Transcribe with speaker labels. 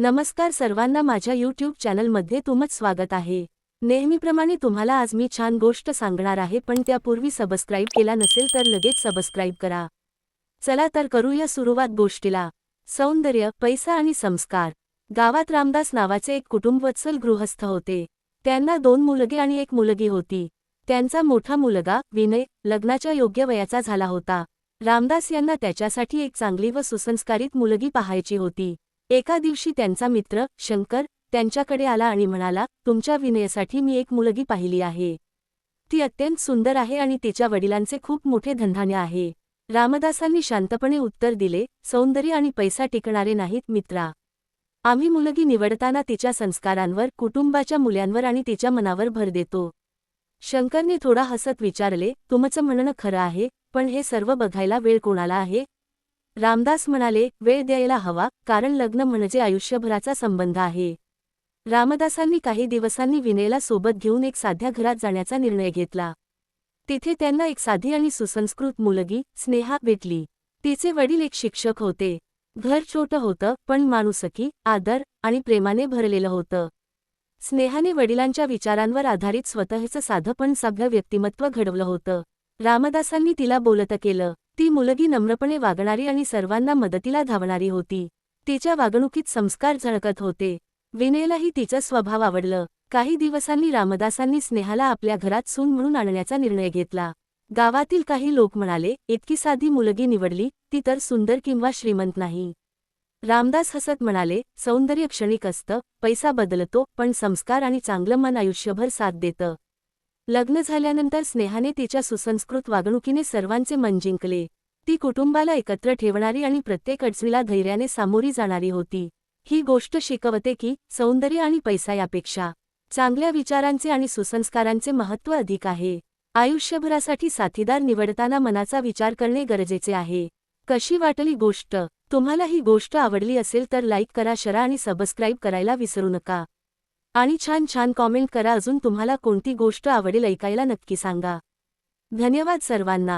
Speaker 1: नमस्कार सर्वांना माझ्या यूट्यूब चॅनलमध्ये तुमच स्वागत आहे. नेहमीप्रमाणे तुम्हाला आज मी छान गोष्ट सांगणार आहे पण त्यापूर्वी सबस्क्राईब केला नसेल तर लगेच सबस्क्राईब करा. चला तर करूया सुरुवात गोष्टीला. सौंदर्य पैसा आणि संस्कार. गावात रामदास नावाचे एक कुटुंबवत्सल गृहस्थ होते. त्यांना दोन मुलगे आणि एक मुलगी होती. त्यांचा मोठा मुलगा विनय लग्नाच्या योग्य वयाचा झाला होता. रामदास यांना त्याच्यासाठी एक चांगली व सुसंस्कारित मुलगी पाहायची होती. एका दिवशी त्यांचा मित्र शंकर त्यांच्याकडे आला आणि म्हणाला तुमच्या विनयासाठी मी एक मुलगी पाहिली आहे. ती अत्यंत सुंदर आहे आणि तिच्या वडिलांचे खूप मोठे धनधान्य आहे. रामदासांनी शांतपणे उत्तर दिले सौंदर्य आणि पैसा टिकणारे नाहीत मित्रा. आम्ही मुलगी निवडताना तिच्या संस्कारांवर कुटुंबाच्या मुल्यांवर आणि तिच्या मनावर भर देतो शंकरने थोडा हसत विचारले तुमचं म्हणणं खरं आहे पण हे सर्व बघायला वेळ कोणाला आहे? रामदास म्हणाले वेळ द्यायला हवा कारण लग्न म्हणजे आयुष्यभराचा संबंध आहे. रामदासांनी काही दिवसांनी विनयला सोबत घेऊन एक साध्या घरात जाण्याचा निर्णय घेतला. तिथे त्यांना एक साधी आणि सुसंस्कृत मुलगी स्नेहा भेटली. तिचे वडील एक शिक्षक होते. घर छोटं होतं पण माणुसकी आदर आणि प्रेमाने भरलेलं होतं. स्नेहाने वडिलांच्या विचारांवर आधारित स्वतःचं साधं पण सभ्य व्यक्तिमत्व घडवलं होतं. रामदासांनी तिला बोलत केलं ती मुलगी नम्रपणे वागणारी आणि सर्वांना मदतीला धावणारी होती. तिच्या वागणुकीत संस्कार झळकत होते. विनयलाही तिचं स्वभाव आवडलं. काही दिवसांनी रामदासांनी स्नेहाला आपल्या घरात सून म्हणून आणण्याचा निर्णय घेतला. गावातील काही लोक म्हणाले इतकी साधी मुलगी निवडली ती तर सुंदर किंवा श्रीमंत नाही. रामदास हसत म्हणाले सौंदर्य क्षणिक असतं पैसा बदलतो पण संस्कार आणि चांगलं मन आयुष्यभर साथ देतं. लग्न झाल्यानंतर स्नेहाने तिच्या सुसंस्कृत वागणुकीने सर्वांचे मन जिंकले. ती कुटुंबाला एकत्र ठेवणारी आणि प्रत्येक अडचणीला धैर्याने सामोरी जाणारी होती. ही गोष्ट शिकवते की सौंदर्य आणि पैसा यापेक्षा चांगल्या विचारांचे आणि सुसंस्कारांचे महत्त्व अधिक आहे. आयुष्यभरासाठी साथीदार निवडताना मनाचा विचार करणे गरजेचे आहे. कशी वाटली गोष्ट? तुम्हाला ही गोष्ट आवडली असेल तर लाईक करा शरा आणि सबस्क्राईब करायला विसरू नका. आणि छान छान कॉमेंट करा. अजून तुम्हाला कोणती गोष्ट आवडेल ऐकायला नक्की सांगा. धन्यवाद सर्वांना.